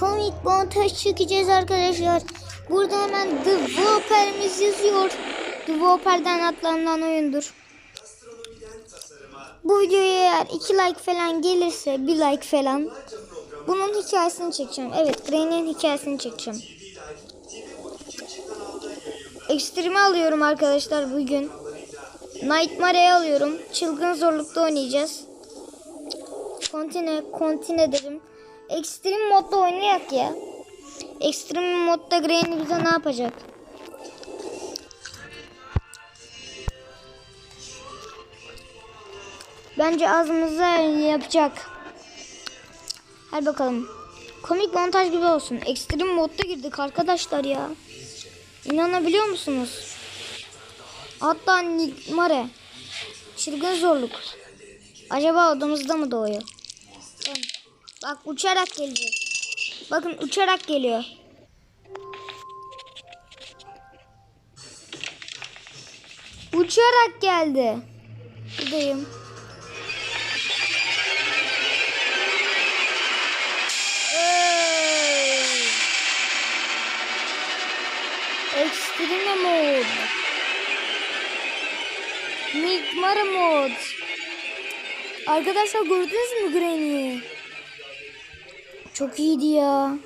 Comic Montaj çekeceğiz arkadaşlar. Burada hemen The Whopper'imiz yazıyor. The Whopper'den atlanılan oyundur. Bu videoya eğer 2 like falan gelirse bir like falan bunun hikayesini çekeceğim. Evet Granny'nin hikayesini çekeceğim. Ekstreme alıyorum arkadaşlar bugün. Nightmare'yi alıyorum. Çılgın zorlukta oynayacağız. Kontine, kontine dedim. Extreme modda oynayak ya. Extreme modda Granny bize ne yapacak? Bence ağzımıza yapacak. Hadi bakalım. Komik montaj gibi olsun. Extreme modda girdik arkadaşlar ya. İnanabiliyor musunuz? Hatta Nigmare. Çılgın zorluk. Acaba odamızda mı doğuyor? Bak uçarak gelecek. Bakın uçarak geliyor. Uçarak geldi. Buradayım. Extreme mod. Migmar mod. Arkadaşlar gördünüz mü Granny'i? Çok iyiydi ya.